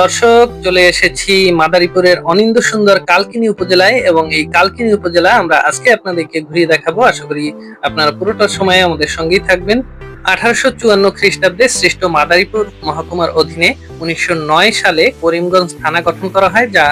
দর্শক, চলে এসেছি মাদারীপুরের অনিন্দ সুন্দর কালকিনি উপজেলায় এবং এই কালকিনি উপজেলা আমরা আজকে আপনাদেরকে ঘুরিয়ে দেখাবো। আশা করি আপনারা পুরোটা সময় আমাদের সঙ্গেই থাকবেন। আঠারোশো চুয়ান্ন খ্রিস্টাব্দে সৃষ্ট মাদারীপুর মহকুমার অধীনে উনিশশো নয় সালে করিমগঞ্জ থানা গঠন করা হয়, যা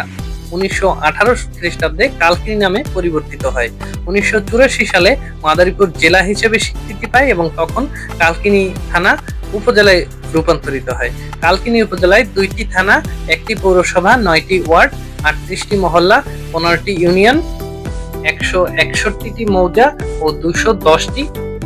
উনিশশো আঠারো খ্রিস্টাব্দে কালকিনি নামে পরিবর্তিত হয়। উনিশশো চুরাশি সালে মাদারীপুর জেলা হিসেবে স্বীকৃতি পায় এবং তখন কালকিনি থানা উপজেলায় রূপান্তরিত হয়। কালকিনি উপজেলায় দুইটি থানা, একটি পৌরসভা, নয়টি ওয়ার্ড, আটত্রিশটি মহল্লা, পনেরোটি ইউনিয়ন, একশো একষট্টিটি মৌজা ও দুশো দশটি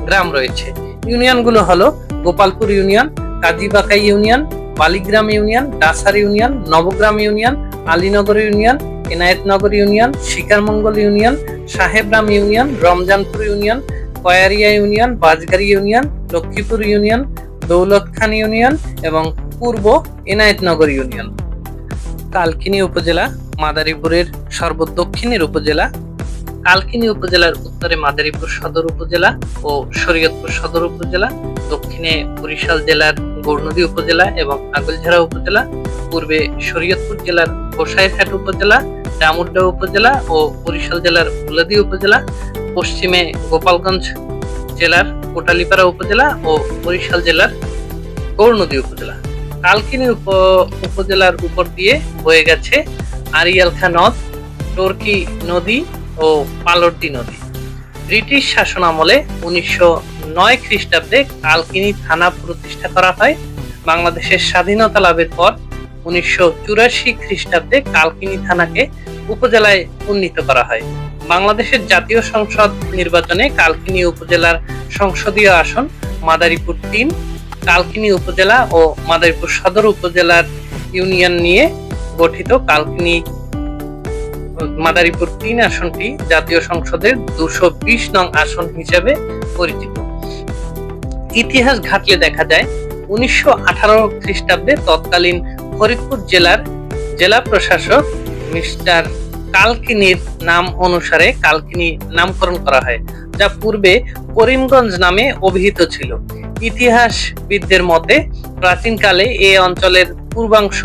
গ্রাম রয়েছে। ইউনিয়নগুলো হলো Gopalpur union, Kazibaka union, Baligram union, Dasar union, Nabagram union Alinagar union Enayetnagar union, Shikarmangal union, Sahebram union, Ramjanpur union, Kayaria union Bajgari union, Lakshmipur union, Daulatkhan union এবং পূর্ব এনায়েতনগর ইউনিয়ন। কালকিনি উপজেলা মাদারীপুরের সর্বদক্ষিণের উপজেলা, কালকিনি উপজেলার উত্তরে মাদারীপুর সদর উপজেলা ও শরীয়তপুর সদর উপজেলা, দক্ষিণে বরিশাল জেলার গৌরনদী উপজেলা এবং আগলঝাড়া উপজেলা, পূর্বে শরীয়তপুর জেলার গোসাইরহাট উপজেলা, ডামুড্ডা উপজেলা ও বরিশাল জেলার ফুলাদি উপজেলা, পশ্চিমে গোপালগঞ্জ জেলার কোটালীপাড়া উপজেলা ও বরিশাল জেলার গৌরনদী উপজেলা। কালকিনি উপ উপজেলার উপর দিয়ে বয়ে গেছে আরিয়ালখা নদ, টর্কি নদী ও পালর্দি নদী। ব্রিটিশ শাসন আমলে উনিশশো নয় খ্রিস্টাব্দে কালকিনি থানা প্রতিষ্ঠা করা হয়। বাংলাদেশের স্বাধীনতা লাভের পর উনিশশো চুরাশি খ্রিস্টাব্দে কালকিনি থানাকে উপজেলায় উন্নীত করা হয়। বাংলাদেশের জাতীয় সংসদ নির্বাচনে কালকিনি উপজেলার সংসদীয় আসন মাদারীপুর তিন, কালকিনি উপজেলা ও মাদারীপুর সদর উপজেলার ইউনিয়ন নিয়ে গঠিত কালকিনি মাদারীপুর তিন আসনটি জাতীয় সংসদের দুশো বিশ নং আসন হিসেবে পরিচিত। ইতিহাস ঘাটলে দেখা যায়, উনিশশো আঠারো খ্রিস্টাব্দে তৎকালীন ফরিদপুর জেলার জেলা প্রশাসক মিস্টার কালকিনির নাম অনুসারে কালকিনি নামকরণ করা হয়, যা পূর্বে করিমগঞ্জ নামে অভিহিত ছিল। ইতিহাসবিদদের মতে প্রাচীনকালে এই অঞ্চলের পূর্বাংশ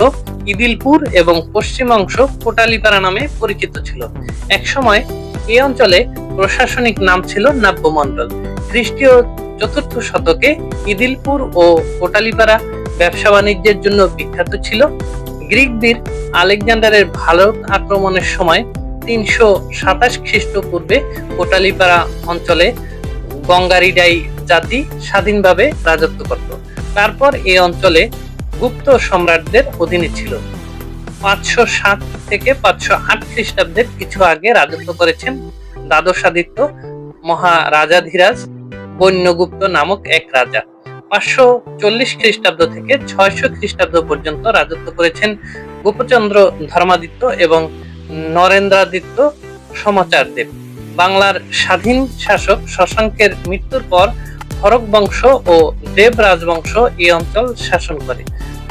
ইদিলপুর এবং পশ্চিমাংশ কোটালীপাড়া নামে পরিচিত ছিল। একসময় এই অঞ্চলে প্রশাসনিক নাম ছিল নাব্যমণ্ডল। খ্রিস্টীয় চতুর্থ শতকে ইদিলপুর ও কোটালীপাড়া ব্যবসা বাণিজ্যের জন্য বিখ্যাত ছিল। গ্রিক বীর আলেকজান্ডারের ভারত আক্রমণের সময় তিনশো সাতাশ খ্রিস্টপূর্বে কোটালীপাড়া অঞ্চলে গঙ্গারিডাই জাতি স্বাধীনভাবে রাজত্ব করত। তারপর এই অঞ্চলে গুপ্ত সম্রাটদের অধীনে ছিল। পাঁচশো সাত থেকে পাঁচশো আট খ্রিস্টাব্দের কিছু আগে রাজত্ব করেছেন দ্বাদশাদিত্য মহারাজাধিরাজ বন্যগুপ্ত নামক এক রাজা। পাঁচশো চল্লিশ খ্রিস্টাব্দ থেকে ছয়শো খ্রিস্টাব্দ পর্যন্ত রাজত্ব করেছেন গোপচন্দ্র ধর্মাদিত্য এবং নরেন্দ্রাদিত্য সমাচার দেব বাংলার স্বাধীন শাসক শশাঙ্কের মৃত্যুর পর হরক বংশ ও দেব রাজবংশ এই অঞ্চল শাসন করে।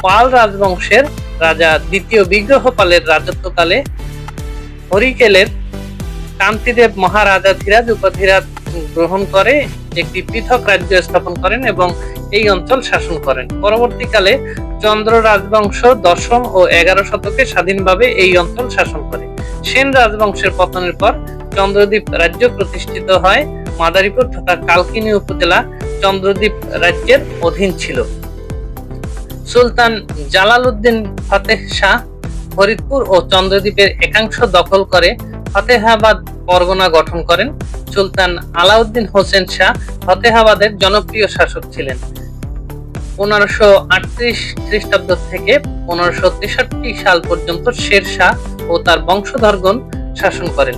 পাল রাজবংশের রাজা দ্বিতীয় বিগ্রহপালের রাজত্বকালে হরিকেলের কান্তিদেব মহারাজাধিরাজ উপাধিরাজ গ্রহণ করে, একটি পৃথক রাজ্য স্থাপন করেন এবং এই অঞ্চল শাসন করেন। পরবর্তীকালে চন্দ্র রাজবংশ দশম ও এগারো শতকে স্বাধীনভাবে এই অঞ্চল শাসন করে। সেন রাজবংশের পতনের পর চন্দ্রদ্বীপ রাজ্য প্রতিষ্ঠিত হয়। মাদারীপুর তথা কালকিনি উপজেলা চন্দ্রদ্বীপ রাজ্যের অধীন ছিল। সুলতান জালালউদ্দিন ফতেহ শাহ ফরিদপুর ও চন্দ্রদ্বীপের একাংশ দখল করে ফতেহাবাদ পরগনা গঠন করেন। সুলতান আলাউদ্দিন হোসেন শাহ ফতেহাবাদের জনপ্রিয় শাসক ছিলেন। পনেরোশো আটত্রিশ খ্রিস্টাব্দ থেকে পনেরোশো তেষট্টি সাল পর্যন্ত শের শাহ ও তার বংশধরগণ শাসন করেন।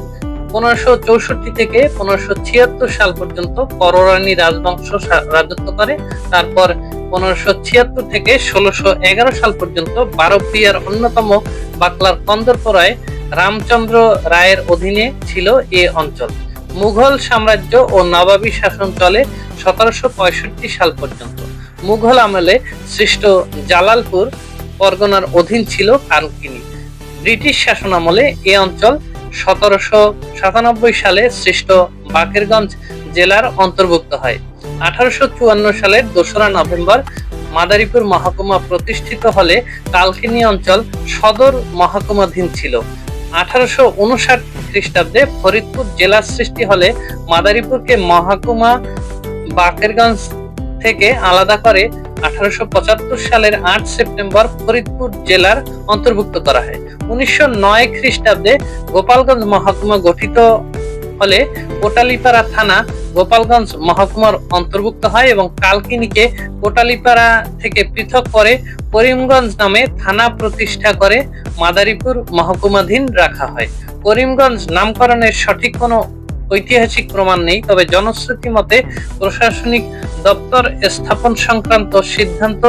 পনেরোশো চৌষট্টি থেকে পনেরোশো ছিয়াত্তর সাল পর্যন্ত কররানী রাজবংশ রাজত্ব করে। তারপর পনেরোশো ছিয়াত্তর থেকে ষোলোশো এগারো সাল পর্যন্ত বারোপ্রিয়ার অন্যতম বাকলার কন্দরপরায় রামচন্দ্র রায়ের অধীনে ছিল এ অঞ্চল। মুঘল সাম্রাজ্য ও নবাবী শাসন চলে সতেরোশো পঁয়ষট্টি সাল পর্যন্ত। মুঘল আমলে সৃষ্ট জালালপুর পরগনার অধীন ছিল কানকিনি ব্রিটিশ শাসন আমলে এ অঞ্চল সতেরোশো সাতানব্বই সালে সৃষ্ট বাকেরগঞ্জ জেলার অন্তর্ভুক্ত হয়। আঠারোশো চুয়ান্ন সালের দোসরা নভেম্বর মাদারীপুর মহকুমা প্রতিষ্ঠিত হলে কালকিনি অঞ্চল সদর মহকুমাধীন ছিল। আঠারোশো উনষাট খ্রিস্টাব্দে ফরিদপুর জেলার সৃষ্টি হলে মাদারীপুরকে মহকুমা বাকেরগঞ্জ থেকে আলাদা করে আঠারোশো পঁচাত্তর সালের আট সেপ্টেম্বর ফরিদপুর জেলার অন্তর্ভুক্ত করা হয়। উনিশশো নয় খ্রিস্টাব্দে গোপালগঞ্জ মহকুমা গঠিত হলে কোটালীপাড়া থানা গোপালগঞ্জ মহকুমার অন্তর্ভুক্ত হয় এবং কালকিনিকে কোটালীপাড়া থেকে পৃথক করে করিমগঞ্জ নামে থানা প্রতিষ্ঠা করে মাদারীপুর মহকুমাধীন রাখা হয়। করিমগঞ্জ নামকরণের সঠিক কোনো ঐতিহাসিক প্রমাণ নেই, তবে জনশ্রুতি মতে প্রশাসনিক দপ্তর স্থাপন সংক্রান্ত সিদ্ধান্ত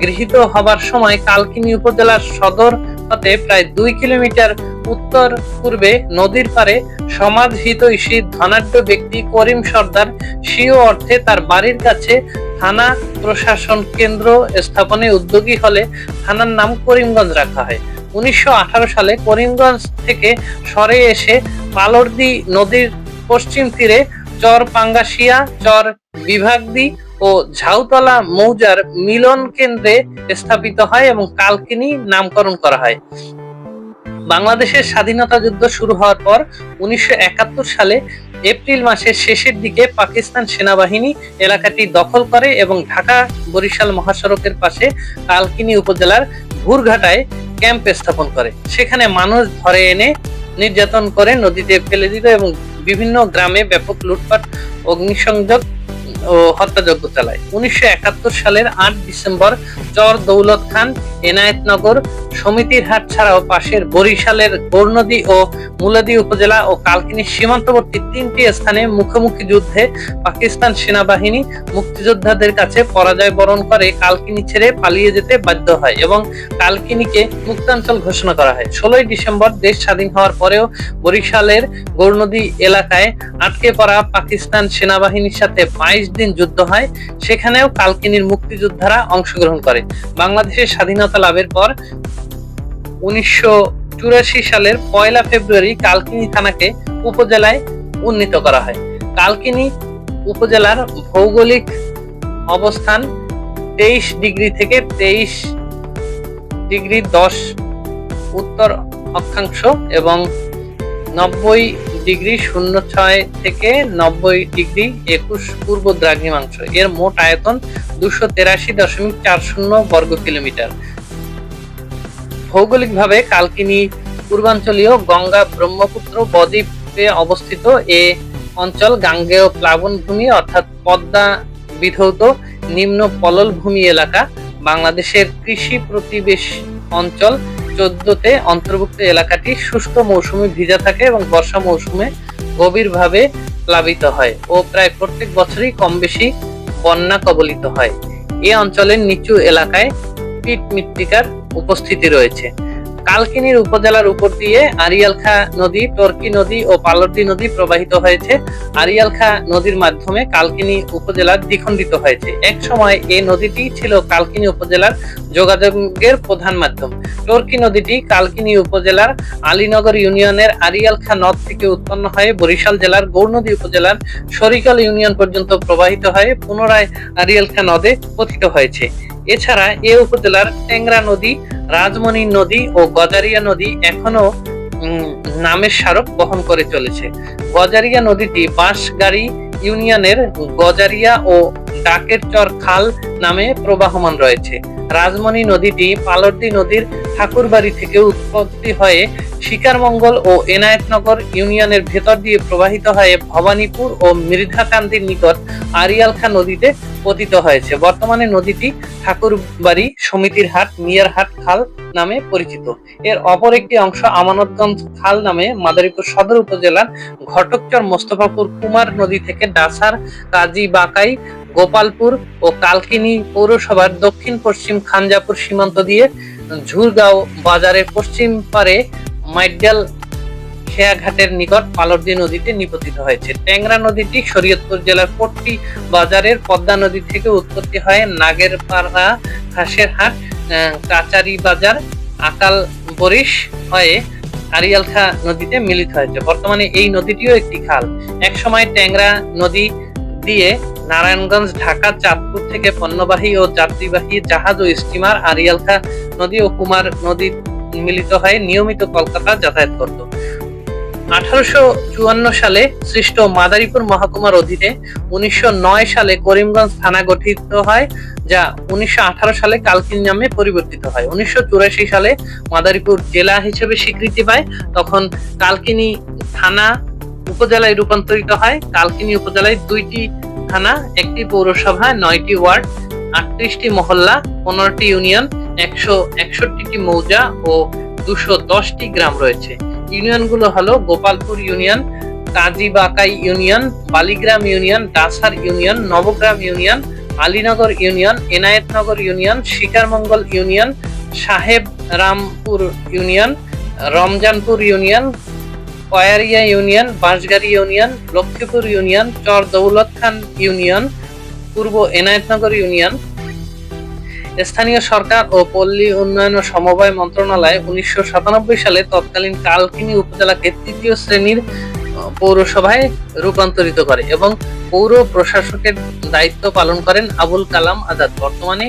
গৃহীত হবার সময় কালকিনি উপজেলার সদর হতে প্রায় দুই কিলোমিটার উত্তর পূর্বে নদীর পারে সমাজ হিতৈষী ধনাঢ্য ব্যক্তি করিম সর্দার, স্বীয় অর্থে তার বাড়ির কাছে থানা প্রশাসন কেন্দ্র স্থাপনে উদ্যোগী হলে থানার নাম করিমগঞ্জ রাখা হয়। উনিশশো আঠারো সালে করিমগঞ্জ থেকে সরে এসে পালরদি নদীর পশ্চিম তীরে চর পাঙ্গাসিয়া চর বিভাগদি ও ঝাউতলা মৌজার মিলন কেন্দ্রে স্থাপিত হয় এবং কালকিনি নামকরণ করা হয়। বাংলাদেশের স্বাধীনতা যুদ্ধ শুরু হওয়ার পর উনিশশো একাত্তর সালে এপ্রিল মাসের শেষের দিকে পাকিস্তান সেনাবাহিনী এলাকাটি দখল করে এবং ঢাকা বরিশাল মহাসড়কের পাশে কালকিনি উপজেলার ভুরঘাটায় ক্যাম্প স্থাপন করে। সেখানে মানুষ ধরে এনে নির্যাতন করে, নদীতে ফেলে দিত এবং বিভিন্ন গ্রামে ব্যাপক লুটপাট, অগ্নিসংযোগ ও হত্যাযজ্ঞ চালায়। উনিশশো একাত্তর সালের আট ডিসেম্বর চর দৌলত খান এনায়েতনগর সমিতির হাট ছাড়াও পাশের বরিশালের গৌরনদী ও মুলাদি উপজেলা ও কালকিনি সীমান্তবর্তী তিনটি স্থানে মুখোমুখি যুদ্ধে পাকিস্তান সেনাবাহিনী মুক্তিযোদ্ধাদের কাছে পরাজয় বরণ করে কালকিনি ছেড়ে পালিয়ে যেতে বাধ্য হয় এবং কালকিনিকে মুক্তাঞ্চল ঘোষণা করা হয়। ষোলোই ডিসেম্বর দেশ স্বাধীন হওয়ার পরেও বরিশালের গৌরনদী এলাকায় আটকে পড়া পাকিস্তান সেনাবাহিনীর সাথে বাইশ দিন যুদ্ধ হয়, সেখানেও কালকিনির মুক্তিযোদ্ধারা অংশগ্রহণ করে। বাংলাদেশের স্বাধীনতা লাভের পর উনিশশো চুরাশি সালের পয়লা ফেব্রুয়ারি কালকিনি থানাকে উপজেলায় উন্নীত করা হয়। কালকিনি উপজেলার ভৌগোলিক অবস্থান তেইশ ডিগ্রি থেকে তেইশ ডিগ্রি দশ উত্তর অক্ষাংশ এবং নব্বই ডিগ্রি শূন্য ছয় থেকে নব্বই ডিগ্রি একুশ পূর্ব দ্রাঘিমাংশ। এর মোট আয়তন দুশো তেরাশি দশমিক চার শূন্য বর্গ কিলোমিটার। ভৌগোলিকভাবে কালকিনি পূর্বাঞ্চলীয় গঙ্গা ব্রহ্মপুত্র বদ্বীপে অবস্থিত এ অঞ্চল গাঙ্গেয় প্লাবন ভূমি অর্থাৎ পদ্মা বিধৌত নিম্ন পলল ভূমি এলাকা। বাংলাদেশের কৃষি প্রতিবেশ অঞ্চল চোদ্দতে অন্তর্ভুক্ত এলাকাটি শুষ্ক মৌসুমে ভিজা থাকে এবং বর্ষা মৌসুমে গভীরভাবে প্লাবিত হয় ও প্রায় প্রত্যেক বছরই কম বেশি বন্যা কবলিত হয়। এ অঞ্চলের নিচু এলাকায় পিট মৃত্তিকার উপস্থিতি রয়েছে। কালকিনির উপজেলার উপর দিয়ে আরিয়ালখা নদী, টর্কি নদী ও পালর্দি নদী প্রবাহিত হয়েছে। আরিয়ালখা নদীর মাধ্যমে কালকিনি উপজেলা দ্বিখণ্ডিত হয়েছে। এক সময় এই নদীটি ছিল কালকিনি উপজেলার যোগাযোগের প্রধান মাধ্যম। টর্কি নদীটি কালকিনি উপজেলার আলীনগর ইউনিয়নের আরিয়ালখা নদ থেকে উৎপন্ন হয়ে বরিশাল জেলার গৌরনদী উপজেলার সরিকাল ইউনিয়ন পর্যন্ত প্রবাহিত হয়ে পুনরায় আরিয়ালখা নদে পতিত হয়েছে। এছাড়া এ উপজেলার ট্যাংরা নদী, রাজমণি নদী ও গজারিয়া নদী এখনও নামের স্মারক বহন করে চলেছে। গজারিয়া নদীটি বাঁশগাড়ি ইউনিয়নের গজারিয়া ও ডাকের চর খাল নামে প্রবাহমান রয়েছে। রাজমণি নদীটি পালর্দি নদীর ঠাকুরবাড়ি থেকে উৎপত্তি হয়ে শিকারমঙ্গল ও এনায়েতনগর ইউনিয়নের ভেতর দিয়ে প্রবাহিত হয়ে ভবানীপুর ও মৃধাকান্দির নিকট আরিয়ালখা নদীতে পতিত হয়েছে। বর্তমানে নদীটি ঠাকুরবাড়ি সমিতির হাট মিয়ারহাট খাল নামে পরিচিত। এর অপর একটি অংশ আমানতগঞ্জ খাল নামে মাদারীপুর সদর উপজেলার ঘটকচর মোস্তফাপুর কুমার নদী থেকে ডাসার কাজী বাকাই গোপালপুর ও কালকিনি পৌরসভার দক্ষিণ পশ্চিম খানজাপুর সীমান্ত দিয়ে ঝুরগাঁও বাজারের পশ্চিম পারে মাইডাল খেয়াঘাটের নিকট পালর্দি নদীতে নিপতিত হয়েছে। ট্যাংরা নদীটি শরীয়তপুর জেলার পট্টি বাজারের পদ্মা নদী থেকে উৎপত্তি হয় নাগেরপাড়া ঘাসের হাট আহ, কাচারি বাজার আকাল বরিশ হয়ে আরিয়ালখা নদীতে মিলিত হয়েছে। বর্তমানে এই নদীটিও একটি খাল। একসময় ট্যাংরা নদী দিয়ে নারায়ণগঞ্জ, ঢাকা, চাঁদপুর থেকে পণ্যবাহী ও যাত্রীবাহী জাহাজ ও স্টিমার আরিয়ালখা নদী ও কুমার নদী মিলিত হয়ে নিয়মিত কলকাতা যাতায়াত করত। আঠারোশো চুয়ান্ন সালে সৃষ্ট মাদারীপুর মহকুমার অধীনে উনিশশো নয় সালে করিমগঞ্জ থানা গঠিত হয়, যা উনিশশো আঠারো সালে কালকিনি নামে পরিবর্তিত হয়। উনিশশো চুরাশি সালে মাদারীপুর জেলা হিসেবে স্বীকৃতি পায়, তখন কালকিনি থানা উপজেলায় রূপান্তরিত হয়। কালকিনি উপজেলায় দুইটি থানা, একটি পৌরসভা, নয়টি ওয়ার্ড, আটত্রিশটি মহল্লা, পনেরোটি ইউনিয়ন, একশো একষট্টিটি মৌজা ও দুশো দশটি গ্রাম রয়েছে। ইউনিয়নগুলো হলো Gopalpur union Kazibakai union, Baligram union, Dasar union, Nabagram union, Alinagar union, Enayetnagar union, Shikarmangal union Saheb Rampur union, Ramjanpur union Kayaria union, Bansgari union, Lakshmipur union, Char Daulat Khan union, Purba Enayetnagar union. স্থানীয় সরকার ও পল্লী উন্নয়ন ও সমবায় মন্ত্রণালয় উনিশশো সাতানব্বই সালে তৎকালীন কালকিনি উপজেলাকে তৃতীয় শ্রেণির পৌরসভায় রূপান্তরিত করে এবং পৌর প্রশাসকের দায়িত্ব পালন করেন আবুল কালাম আজাদ। বর্তমানে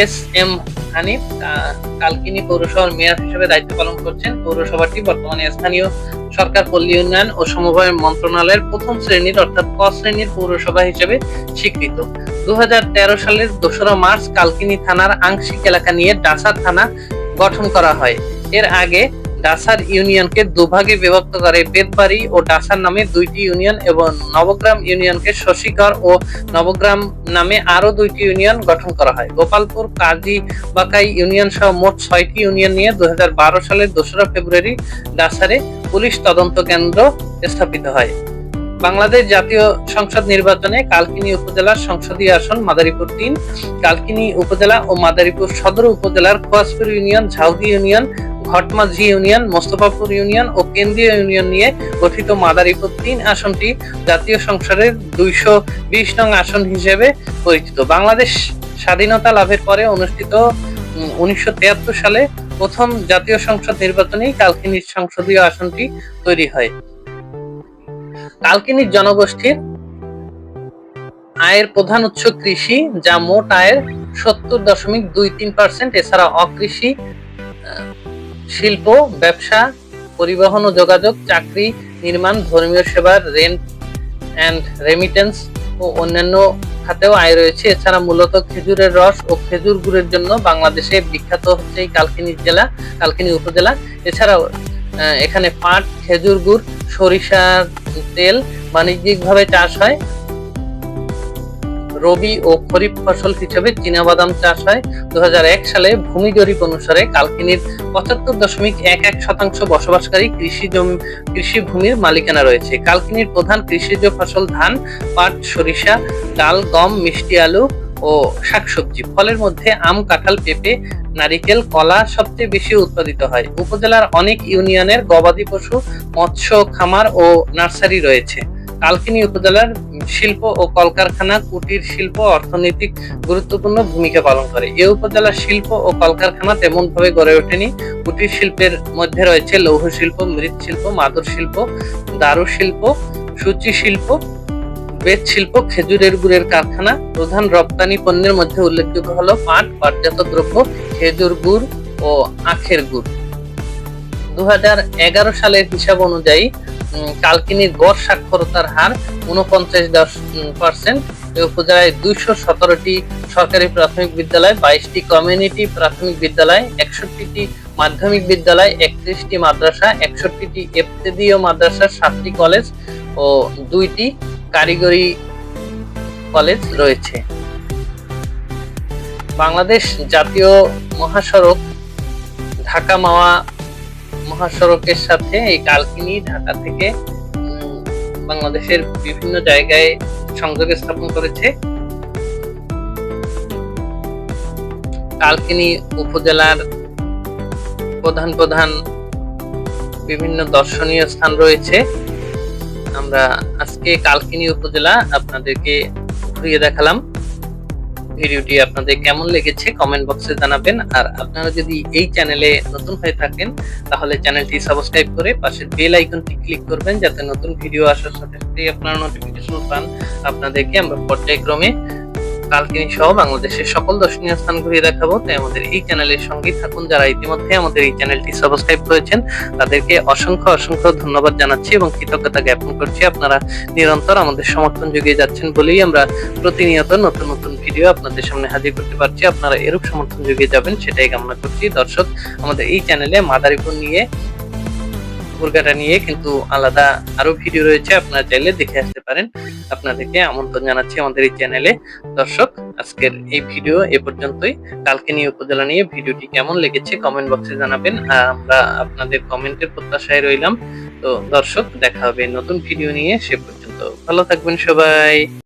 এস এম হানিফ কালকিনি পৌরসভার মেয়র হিসেবে দায়িত্ব পালন করছেন। পৌরসভাটি বর্তমানে স্থানীয় সরকার, পল্লী উন্নয়ন ও সমবায় মন্ত্রণালয়ের প্রথম শ্রেণির অর্থাৎ ক শ্রেণির পৌরসভা হিসেবে স্বীকৃত। দু হাজার তেরো সালের দোসরা মার্চ কালকিনি থানার আংশিক এলাকা নিয়ে ডাসা থানা গঠন করা হয়। এর আগে ডাসার ইউনিয়নকে দুভাগে বিভক্ত করে বেদবাড়ি ও ডাসার নামে দুইটি ইউনিয়ন এবং নবগ্রাম ইউনিয়নকে শশীগড় ও নবগ্রাম নামে আরও দুইটি ইউনিয়ন গঠন করা হয়। গোপালপুর, কাজী বাকাই ইউনিয়ন সহ মোট ছয়টি ইউনিয়ন নিয়ে দুহাজার বারো সালের দোসরা ফেব্রুয়ারি ডাসারে পুলিশ তদন্ত কেন্দ্র স্থাপিত হয়। বাংলাদেশ জাতীয় সংসদ নির্বাচনে কালকিনি উপজেলার সংসদীয় আসন মাদারীপুর তিন, কালকিনি উপজেলা ও মাদারীপুর সদর উপজেলার Khoajpur union Jhaudi union Ghatmajhi union, Mostafapur union ও কেন্দ্রীয় ইউনিয়ন নিয়ে গঠিত মাদারীপুর তিন আসনটি জাতীয় সংসদের দুইশো বিশ নং আসন হিসেবে পরিচিত। বাংলাদেশ স্বাধীনতা লাভের পরে অনুষ্ঠিত উনিশশো সালে প্রথম জাতীয় সংসদ নির্বাচনেই কালকিনির সংসদীয় আসনটি তৈরি হয়। কালকিনির জনগোষ্ঠীর আয়ের প্রধান উৎস কৃষি, যা মোট আয়ের সত্তর দশমিক দুই তিন পার্সেন্ট, এছাড়া অকৃষি শিল্প, ব্যবসা, পরিবহন ও যোগাযোগ, চাকরি, নির্মাণ, ধর্মীয় সেবা রেন্ট অ্যান্ড রেমিটেন্স ও অন্যান্য খাতেও আয় রয়েছে। এছাড়া মূলত খেজুরের রস ও খেজুর গুড়ের জন্য বাংলাদেশে বিখ্যাত হচ্ছে এই কালকিনি জেলা, কালকিনি উপজেলা। এছাড়াও এখানে পাট, খেজুর গুড়, সরিষার তেল বাণিজ্যিকভাবে চাষ হয়। রবি ও খরিফ ফসল হিসেবে চীনাবাদাম চাষ হয়। দু হাজার এক সালে ভূমি জরিপ অনুসারে কালকিনির পঁচাত্তর দশমিক এক এক শতাংশ বসবাসকারী কৃষি জমি, কৃষি ভূমির মালিকানা রয়েছে। কালকিনির প্রধান কৃষিজ ফসল ধান, পাট, সরিষা, ডাল, গম, মিষ্টি আলু ও শাকসবজি। ফলের মধ্যে আম, কাঁঠাল, পেঁপে, নারিকেল, কলা সবচেয়ে বেশি উৎপাদিত হয়। উপজেলার অনেক ইউনিয়নের গবাদি পশু, মৎস্য, খামার ও নার্সারি রয়েছে। কালকিনি উপজেলার শিল্প ও কলকারখানা কুটির শিল্প অর্থনৈতিক গুরুত্বপূর্ণ ভূমিকা পালন করে। এ উপজেলার শিল্প ও কলকারখানা তেমন ভাবে গড়ে ওঠেনি। কুটির শিল্পের মধ্যে রয়েছে লৌহ শিল্প, মৃৎ শিল্প, মাদুর শিল্প, দারু শিল্প, সূচি শিল্প, বেত শিল্প, খেজুরের গুড়ের কারখানা, প্রধান রপ্তানি পণ্যের মধ্যে উল্লেখযোগ্য হলো পাট, পাটজাত দ্রব্য, খেজুর গুড় ও আখের গুড়। দু হাজার এগারো সালের হিসাব অনুযায়ী কালকিনির গড় সাক্ষরতার হার উনপঞ্চাশ পার্সেন্ট উপজেলায় দুইশো সতেরোটি সরকারি প্রাথমিক বিদ্যালয়, বাইশটি কমিউনিটি প্রাথমিক বিদ্যালয়, একষট্টিটি মাধ্যমিক বিদ্যালয়, একত্রিশটি মাদ্রাসা, একষট্টিটি এফতেদীয় মাদ্রাসা, সাতটি কলেজ ও দুইটি কারিগরি কলেজ রয়েছে। বাংলাদেশ জাতীয় মহাসড়ক ঢাকা মাওয়া মহাসড়কের সাথে এই কালকিনি, ঢাকা থেকে বাংলাদেশের বিভিন্ন জায়গায় সংযোগ স্থাপন করেছে। কালকিনি উপজেলার প্রধান প্রধান বিভিন্ন দর্শনীয় স্থান রয়েছে। আমরা আজকে কালকিনি উপজেলা আপনাদেরকে ঘুরিয়ে দেখালাম। ভিডিওটি আপনাদের কেমন লেগেছে কমেন্ট বক্সে জানাবেন। আর আপনারা যদি এই চ্যানেলে নতুন হয়ে থাকেন, তাহলে চ্যানেলটি সাবস্ক্রাইব করে পাশের বেল আইকনটি ক্লিক করবেন, যাতে নতুন ভিডিও আসার সাথে সাথে আপনারা নোটিফিকেশন পান। আপনাদেরকে আমরা পর্যায়ক্রমে কালকিনি সহ বাংলাদেশের সকল দর্শনীয় স্থান ঘুরিয়ে দেখাবো। তাই আমাদের এই চ্যানেলের সঙ্গে থাকুন যারা ইতিমধ্যে আমাদের এই চ্যানেলটি সাবস্ক্রাইব করেছেন। তাদেরকে অসংখ্য অসংখ্য ধন্যবাদ জানাচ্ছি এবং কৃতজ্ঞতা জ্ঞাপন করছি। আপনারা নিরন্তর আমাদের সমর্থন যুগিয়ে যাচ্ছেন বলেই আমরা প্রতিনিয়ত নতুন নতুন ভিডিও আপনাদের সামনে হাজির করতে পারছি। আপনারা এরূপ সমর্থন যুগিয়ে যাবেন, সেটাই কামনা করছি। দর্শক, আমাদের এই চ্যানেলে মাদারীপুর নিয়ে মুরগাটা নিয়ে কিন্তু আলাদা আরও ভিডিও রয়েছে, আপনারা চাইলে দেখে আসতে পারেন। আপনাদেরকে আমন্ত্রণ জানাচ্ছি আমাদের এই চ্যানেলে দর্শক, আজকের এই ভিডিও এ পর্যন্তই। কালকে নিয়ে উপজেলা নিয়ে ভিডিওটি কেমন লেগেছে কমেন্ট বক্সে জানাবেন। আর আমরা আপনাদের কমেন্টের প্রত্যাশায় রইলাম। তো দর্শক, দেখা হবে নতুন ভিডিও নিয়ে। সে পর্যন্ত ভালো থাকবেন সবাই।